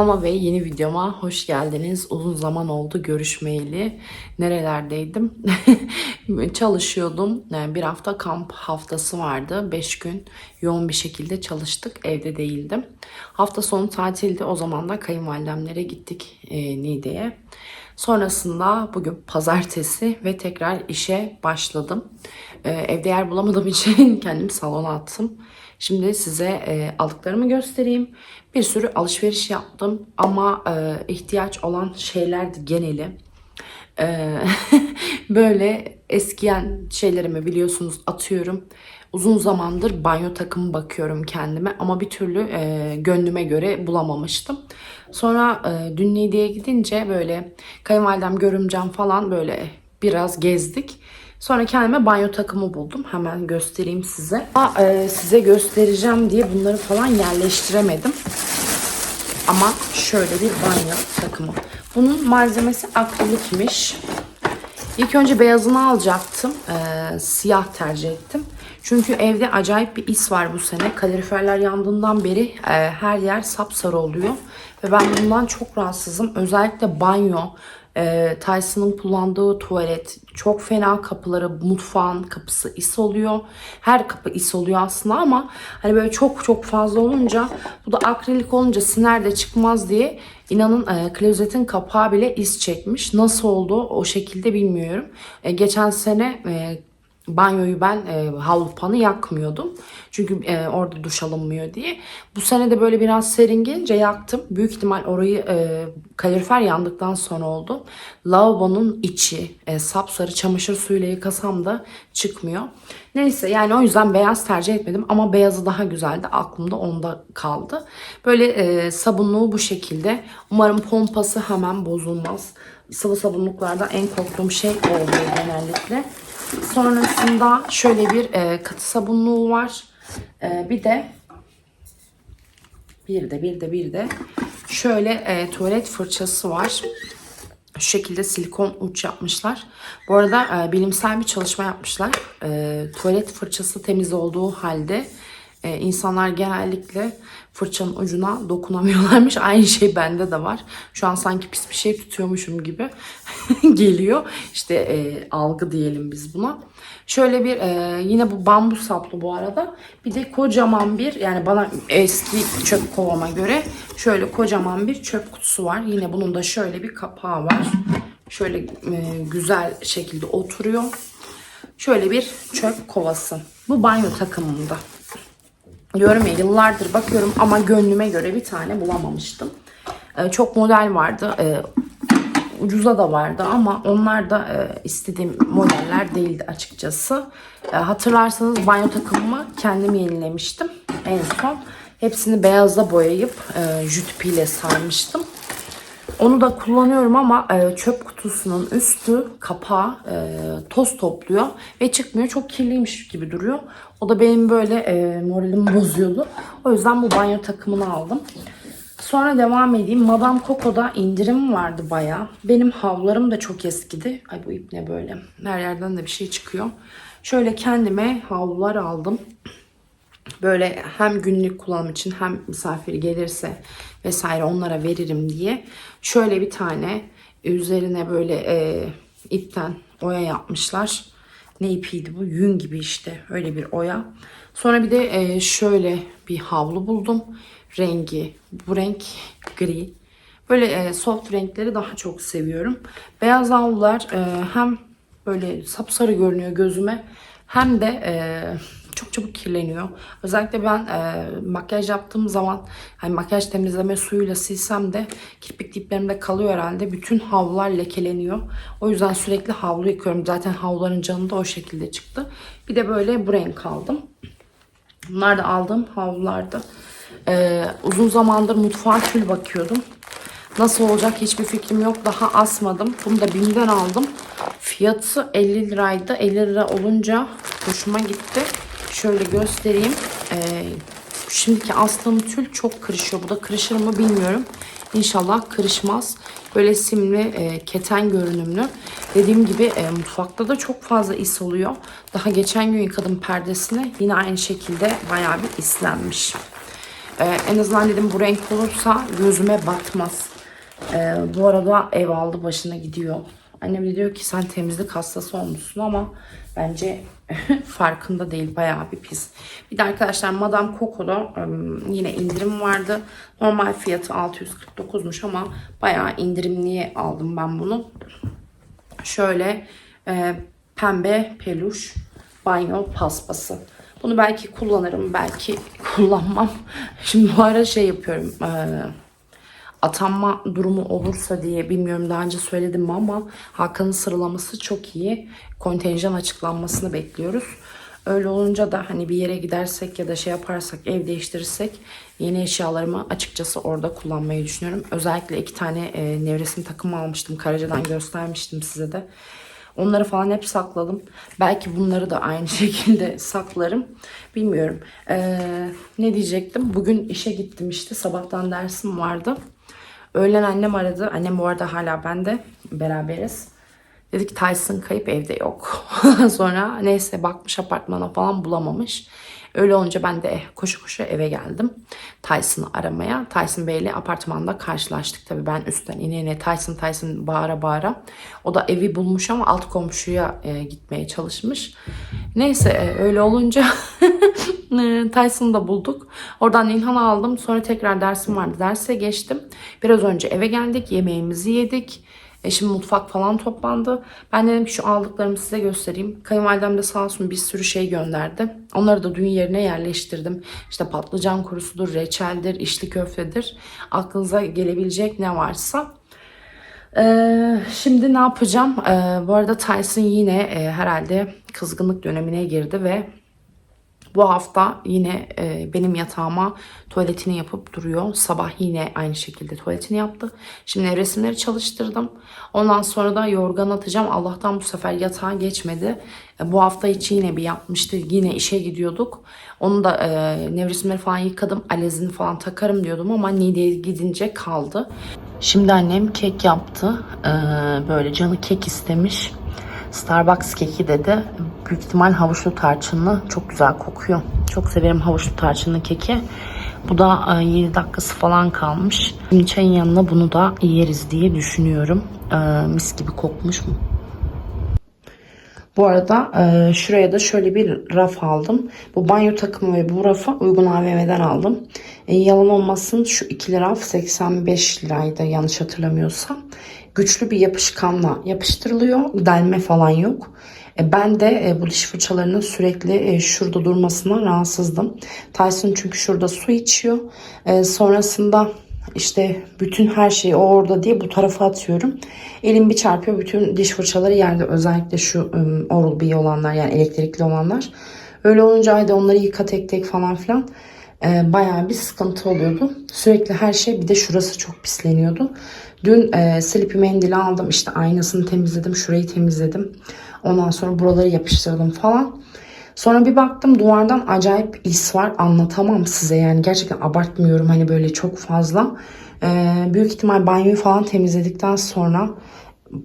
Ama ve yeni videoma hoş geldiniz. Uzun zaman oldu görüşmeyeli. Nerelerdeydim? Çalışıyordum. Yani bir hafta kamp haftası vardı. 5 gün yoğun bir şekilde çalıştık. Evde değildim. Hafta sonu tatildi. O zaman da kayınvalidemlere gittik e, Niğde'ye. Sonrasında bugün pazartesi ve tekrar işe başladım. E, evde yer bulamadığım için kendimi salona attım. Şimdi size e, aldıklarımı göstereyim. Bir sürü alışveriş yaptım ama e, ihtiyaç olan şeylerdi geneli. E, böyle eskiyen şeylerimi biliyorsunuz atıyorum. Uzun zamandır banyo takımı bakıyorum kendime ama bir türlü e, gönlüme göre bulamamıştım. Sonra e, dün Niğde'ye gidince böyle kayınvalidem, görümcem falan böyle biraz gezdik. Sonra kendime banyo takımı buldum. Hemen göstereyim size. Aa, e, size göstereceğim diye bunları falan yerleştiremedim. Ama şöyle bir banyo takımı. Bunun malzemesi akrilikmiş. İlk önce beyazını alacaktım. Ee, siyah tercih ettim. Çünkü evde acayip bir is var bu sene. Kaloriferler yandığından beri e, her yer sapsarı oluyor. Ve ben bundan çok rahatsızım. Özellikle banyo, e, Tyson'ın kullandığı tuvalet, çok fena kapıları, mutfağın kapısı is oluyor. Her kapı is oluyor aslında ama hani böyle çok çok fazla olunca bu da akrilik olunca siner de çıkmaz diye inanın e, klozetin kapağı bile is çekmiş. Nasıl oldu o şekilde bilmiyorum. E, geçen sene e, banyoyu ben e, havlu panı yakmıyordum. Çünkü e, orada duş alınmıyor diye. Bu sene de böyle biraz serin gelince yaktım. Büyük ihtimal orayı e, kalorifer yandıktan sonra oldu. Lavabonun içi e, sapsarı çamaşır suyuyla yıkasam da çıkmıyor. Neyse yani o yüzden beyaz tercih etmedim ama beyazı daha güzeldi. Aklımda onda kaldı. Böyle e, sabunluğu bu şekilde. Umarım pompası hemen bozulmaz. Sıvı sabunluklarda en korktuğum şey o oluyor genellikle. Sonrasında şöyle bir e, katı sabunluğu var. E, bir de bir de bir de bir de şöyle e, tuvalet fırçası var. Şu şekilde silikon uç yapmışlar. Bu arada e, bilimsel bir çalışma yapmışlar. E, tuvalet fırçası temiz olduğu halde e, insanlar genellikle fırçanın ucuna dokunamıyorlarmış. Aynı şey bende de var. Şu an sanki pis bir şey tutuyormuşum gibi geliyor. İşte e, algı diyelim biz buna. Şöyle bir e, yine bu bambu saplı bu arada. Bir de kocaman bir yani bana eski çöp kovama göre şöyle kocaman bir çöp kutusu var. Yine bunun da şöyle bir kapağı var. Şöyle e, güzel şekilde oturuyor. Şöyle bir çöp kovası. Bu banyo takımında. Diyorum ya yıllardır bakıyorum ama gönlüme göre bir tane bulamamıştım. Ee, çok model vardı. Ee, ucuza da vardı ama onlar da e, istediğim modeller değildi açıkçası. E, hatırlarsanız banyo takımımı kendim yenilemiştim en son. Hepsini beyaza boyayıp e, jüt ile sarmıştım. Onu da kullanıyorum ama e, çöp kutusunun üstü kapağı e, toz topluyor ve çıkmıyor. Çok kirliymiş gibi duruyor. O da benim böyle e, moralimi bozuyordu. O yüzden bu banyo takımını aldım. Sonra devam edeyim. Madame Coco'da indirim vardı baya. Benim havlularım da çok eskidi. Ay bu ip ne böyle. Her yerden de bir şey çıkıyor. Şöyle kendime havlular aldım. Böyle hem günlük kullanım için hem misafir gelirse vesaire onlara veririm diye. Şöyle bir tane üzerine böyle e, ipten oya yapmışlar. Ne ipiydi bu? Yün gibi işte. Öyle bir oya. Sonra bir de e, şöyle bir havlu buldum. Rengi bu renk gri. Böyle e, soft renkleri daha çok seviyorum. Beyaz havlular e, hem böyle sapsarı görünüyor gözüme hem de e, çok çabuk kirleniyor. Özellikle ben e, makyaj yaptığım zaman hani makyaj temizleme suyuyla silsem de kirpik diplerimde kalıyor herhalde. Bütün havlular lekeleniyor. O yüzden sürekli havlu yıkıyorum. Zaten havluların canı da o şekilde çıktı. Bir de böyle bu renk aldım. Bunlar da aldığım havlulardı. Ee, uzun zamandır mutfağa tül bakıyordum. Nasıl olacak hiçbir fikrim yok. Daha asmadım. Bunu da BİM'den aldım. Fiyatı 50 liraydı. 50 lira olunca hoşuma gitti. Şöyle göstereyim. Ee, şimdiki astığım tül çok kırışıyor. Bu da kırışır mı bilmiyorum. İnşallah kırışmaz. Böyle simli, e, keten görünümlü. Dediğim gibi e, mutfakta da çok fazla is oluyor. Daha geçen gün yıkadım perdesini. Yine aynı şekilde bayağı bir islenmiş. Ee, en azından dedim bu renk olursa gözüme batmaz. Ee, bu arada ev aldı başına gidiyor. Annem de diyor ki sen temizlik hastası olmuşsun ama bence farkında değil bayağı bir pis. Bir de arkadaşlar Madame Coco'da yine indirim vardı. Normal fiyatı 649'muş ama bayağı indirimliye aldım ben bunu. Şöyle e, pembe peluş banyo paspası. Bunu belki kullanırım, belki kullanmam. Şimdi bu ara şey yapıyorum. e, atanma durumu olursa diye bilmiyorum daha önce söyledim mi ama Hakan'ın sıralaması çok iyi. Kontenjan açıklanmasını bekliyoruz. Öyle olunca da hani bir yere gidersek ya da şey yaparsak ev değiştirirsek yeni eşyalarımı açıkçası orada kullanmayı düşünüyorum. Özellikle iki tane e, nevresim takımı almıştım. Karaca'dan göstermiştim size de. Onları falan hep sakladım. Belki bunları da aynı şekilde saklarım. Bilmiyorum. Ee, ne diyecektim? Bugün işe gittim işte. Sabahtan dersim vardı. Öğlen annem aradı. Annem bu arada hala bende. Beraberiz. Dedi ki Tyson kayıp evde yok. Sonra neyse bakmış apartmana falan bulamamış. Öyle olunca ben de koşu koşu eve geldim. Tyson'ı aramaya. Tyson Bey'le apartmanda karşılaştık. Tabii ben üstten ine ine Tyson Tyson bağıra bağıra. O da evi bulmuş ama alt komşuya e, gitmeye çalışmış. Neyse e, öyle olunca e, Tyson'ı da bulduk. Oradan İlhan'ı aldım. Sonra tekrar dersim vardı. Derse geçtim. Biraz önce eve geldik. Yemeğimizi yedik. E şimdi mutfak falan toplandı. Ben dedim ki şu aldıklarımı size göstereyim. Kayınvalidem de sağ olsun bir sürü şey gönderdi. Onları da dün yerine yerleştirdim. İşte patlıcan kurusudur, reçeldir, içli köftedir. Aklınıza gelebilecek ne varsa. Ee, şimdi ne yapacağım? Ee, bu arada Tyson yine e, herhalde kızgınlık dönemine girdi ve bu hafta yine e, benim yatağıma tuvaletini yapıp duruyor. Sabah yine aynı şekilde tuvaletini yaptı. Şimdi resimleri çalıştırdım. Ondan sonra da yorgan atacağım. Allah'tan bu sefer yatağa geçmedi. E, bu hafta içi yine bir yapmıştı. Yine işe gidiyorduk. Onu da e, nevresimleri falan yıkadım. Alezini falan takarım diyordum ama Niğde'ye gidince kaldı. Şimdi annem kek yaptı. Ee, böyle canı kek istemiş. Starbucks keki dedi. Büyük ihtimal havuçlu tarçınlı. Çok güzel kokuyor. Çok severim havuçlu tarçınlı keki. Bu da e, 7 dakikası falan kalmış. Şimdi çayın yanına bunu da yeriz diye düşünüyorum. Ee, mis gibi kokmuş mu? Bu arada e, şuraya da şöyle bir raf aldım. Bu banyo takımı ve bu rafı uygun AVM'den aldım. E, yalan olmasın şu ikili raf 85 liraydı yanlış hatırlamıyorsam. Güçlü bir yapışkanla yapıştırılıyor. Delme falan yok. E, ben de e, bu diş fırçalarının sürekli e, şurada durmasına rahatsızdım. Tyson çünkü şurada su içiyor. Sonrasında işte bütün her şeyi o orada diye bu tarafa atıyorum. Elim bir çarpıyor bütün diş fırçaları yerde özellikle şu um, Oral-B olanlar yani elektrikli olanlar. Öyle olunca ayda onları yıka tek tek falan filan e, bayağı bir sıkıntı oluyordu. Sürekli her şey bir de şurası çok pisleniyordu. Dün e, Sleepy mendili aldım işte aynasını temizledim şurayı temizledim. Ondan sonra buraları yapıştırdım falan. Sonra bir baktım duvardan acayip is var anlatamam size yani gerçekten abartmıyorum hani böyle çok fazla. Ee, büyük ihtimal banyoyu falan temizledikten sonra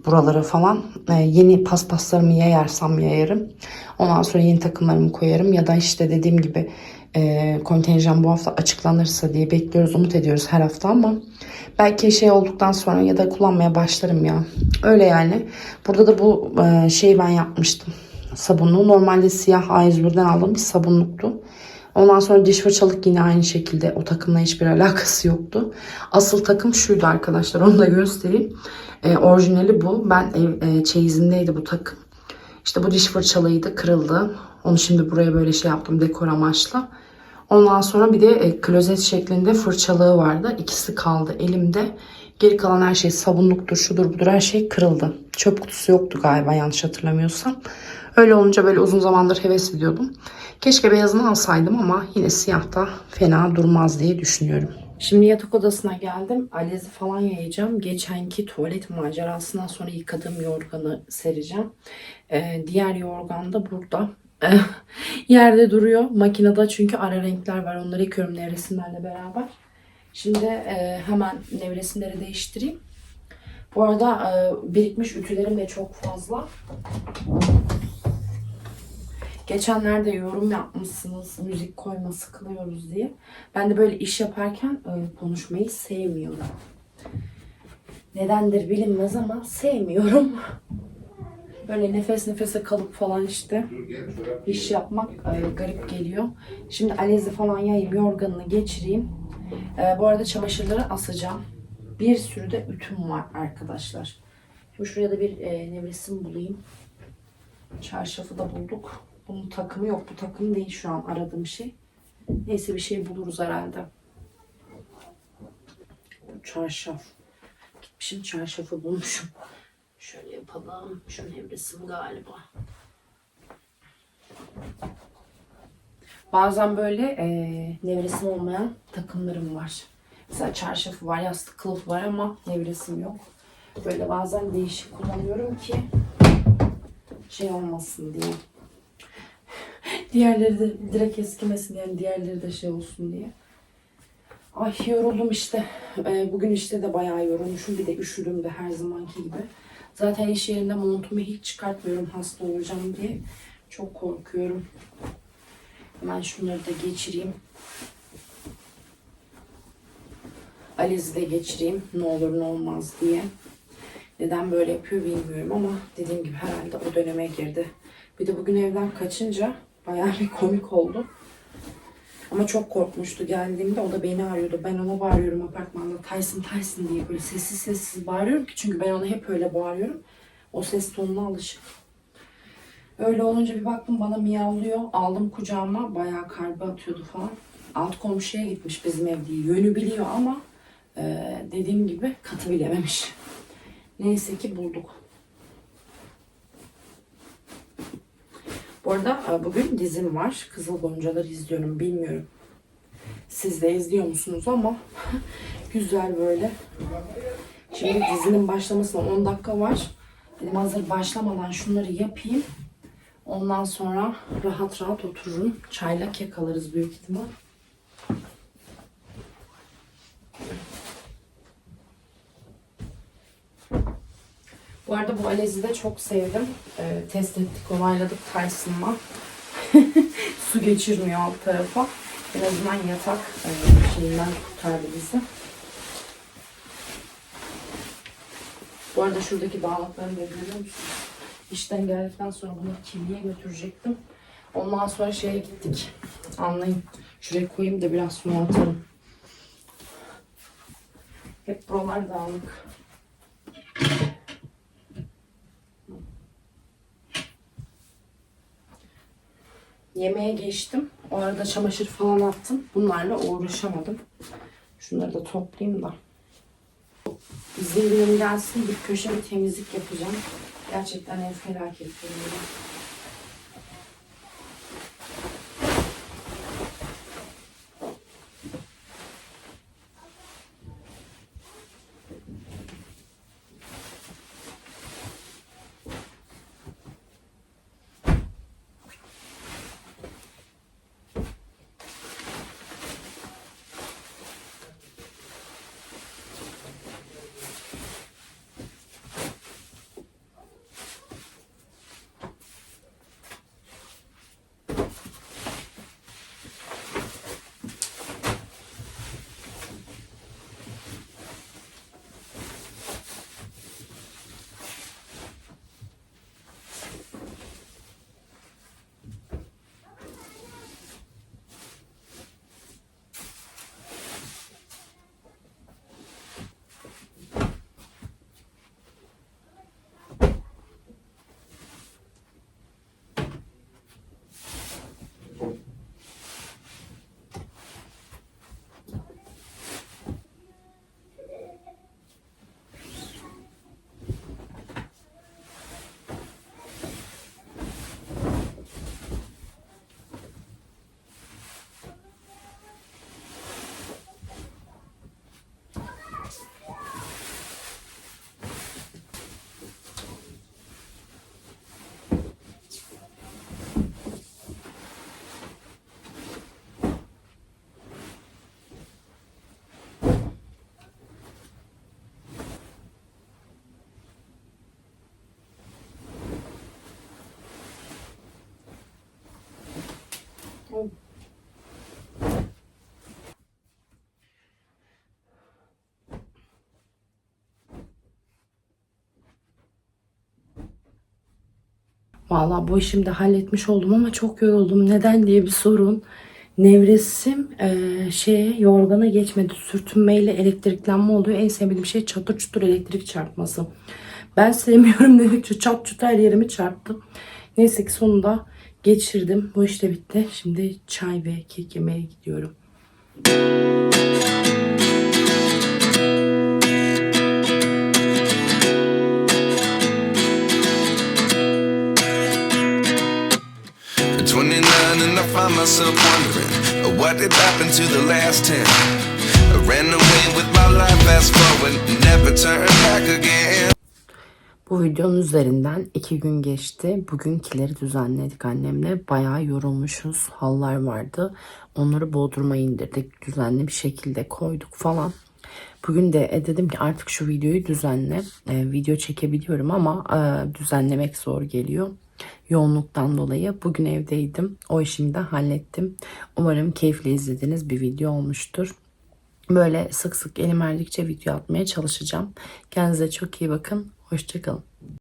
buraları falan e, yeni paspaslarımı yayarsam yayarım. Ondan sonra yeni takımlarımı koyarım ya da işte dediğim gibi e, kontenjan bu hafta açıklanırsa diye bekliyoruz umut ediyoruz her hafta ama belki şey olduktan sonra ya da kullanmaya başlarım ya. Öyle yani. Burada da bu e, şeyi ben yapmıştım sabunlu. Normalde siyah A101'den aldığım bir sabunluktu. Ondan sonra diş fırçalık yine aynı şekilde o takımla hiçbir alakası yoktu. Asıl takım şuydu arkadaşlar onu da göstereyim. E, orijinali bu. Ben ev, e, çeyizimdeydi bu takım. İşte bu diş fırçalıydı kırıldı. Onu şimdi buraya böyle şey yaptım dekor amaçlı. Ondan sonra bir de e, klozet şeklinde fırçalığı vardı. İkisi kaldı elimde. Geri kalan her şey sabunluktur, şudur budur her şey kırıldı. Çöp kutusu yoktu galiba yanlış hatırlamıyorsam. Öyle olunca böyle uzun zamandır heves ediyordum. Keşke beyazını alsaydım ama yine siyah da fena durmaz diye düşünüyorum. Şimdi yatak odasına geldim. Alezi falan yayacağım. Geçenki tuvalet macerasından sonra yıkadığım yorganı sereceğim. Ee, diğer yorgan da burada. Yerde duruyor. Makinede çünkü ara renkler var. Onları yıkıyorum nevresimlerle beraber. Şimdi e, hemen nevresimleri değiştireyim. Bu arada e, birikmiş ütülerim de çok fazla. Geçenlerde yorum yapmışsınız müzik koyma sıkılıyoruz diye. Ben de böyle iş yaparken e, konuşmayı sevmiyorum. Nedendir bilinmez ama sevmiyorum. Böyle nefes nefese kalıp falan işte iş yapmak e, garip geliyor. Şimdi alezi falan yayayım, yorganını geçireyim. E, bu arada çamaşırları asacağım. Bir sürü de ütüm var arkadaşlar. Şimdi şuraya da bir nevresim bulayım. Çarşafı da bulduk. Bunun takımı yok. Bu takım değil şu an aradığım şey. Neyse bir şey buluruz herhalde. Bu çarşaf. Gitmişim çarşafı bulmuşum. Şöyle yapalım. Şu nevresim galiba. Bazen böyle e, nevresim olmayan takımlarım var. Mesela çarşafı var, yastık kılıfı var ama nevresim yok. Böyle bazen değişik kullanıyorum ki şey olmasın diye. Diğerleri de direkt eskimesin yani diğerleri de şey olsun diye. Ay yoruldum işte. Ee, bugün işte de bayağı yorulmuşum. Bir de üşüdüm de her zamanki gibi. Zaten iş yerinde montumu hiç çıkartmıyorum hasta olacağım diye. Çok korkuyorum. Hemen şunları da geçireyim. Aliz'i de geçireyim. Ne olur ne olmaz diye. Neden böyle yapıyor bilmiyorum ama dediğim gibi herhalde o döneme girdi. Bir de bugün evden kaçınca bayağı bir komik oldu. Ama çok korkmuştu geldiğimde. O da beni arıyordu. Ben ona bağırıyorum apartmanda. Tyson Tyson diye böyle sessiz sessiz bağırıyorum ki. Çünkü ben ona hep öyle bağırıyorum. O ses tonuna alışık. Öyle olunca bir baktım bana miyavlıyor. Aldım kucağıma. Bayağı kalbi atıyordu falan. Alt komşuya gitmiş bizim ev. Yönü biliyor ama e, dediğim gibi katı bilememiş. Neyse ki bulduk. Bu arada e, bugün dizim var. Kızıl Goncalar izliyorum. Bilmiyorum. Siz de izliyor musunuz ama güzel böyle. Şimdi dizinin başlamasına 10 dakika var. Dedim hazır başlamadan şunları yapayım. Ondan sonra rahat rahat otururum. Çayla kek alırız büyük ihtimal. Bu arada bu alezi de çok sevdim. Ee, test ettik, onayladık Tyson'la. Su geçirmiyor alt tarafa. En azından yatak e, şeyinden kurtardı bizi. Bu arada şuradaki dağlıkları da görüyor musunuz? İşten geldikten sonra bunu kirliye götürecektim. Ondan sonra şeye gittik. Anlayın. Şuraya koyayım da biraz su atalım. Hep buralar dağınık. Yemeğe geçtim. O arada çamaşır falan attım. Bunlarla uğraşamadım. Şunları da toplayayım da. Günüm gelsin bir köşe bir temizlik yapacağım. Gerçekten ev felaket durumda. Vallahi bu işimi de halletmiş oldum ama çok yoruldum. Neden diye bir sorun. Nevresim eee şeye yorgana geçmedi. Sürtünmeyle elektriklenme oluyor. En sevmediğim şey çatır çutur elektrik çarpması. Ben sevmiyorum dedikçe çat çut her yerimi çarptı. Neyse ki sonunda geçirdim. Bu iş de bitti. Şimdi çay ve kek yemeye gidiyorum. I find myself wondering what did happen to the last 10 I ran away with my life fast forward never turn back again Bu videonun üzerinden iki gün geçti. Bugünkileri düzenledik annemle. Bayağı yorulmuşuz. Hallar vardı. Onları bodruma indirdik. Düzenli bir şekilde koyduk falan. Bugün de e, dedim ki artık şu videoyu düzenle. E, video çekebiliyorum ama e, düzenlemek zor geliyor. Yoğunluktan dolayı bugün evdeydim. O işimi de hallettim. Umarım keyifle izlediğiniz bir video olmuştur. Böyle sık sık elim erdikçe video atmaya çalışacağım. Kendinize çok iyi bakın. Hoşçakalın.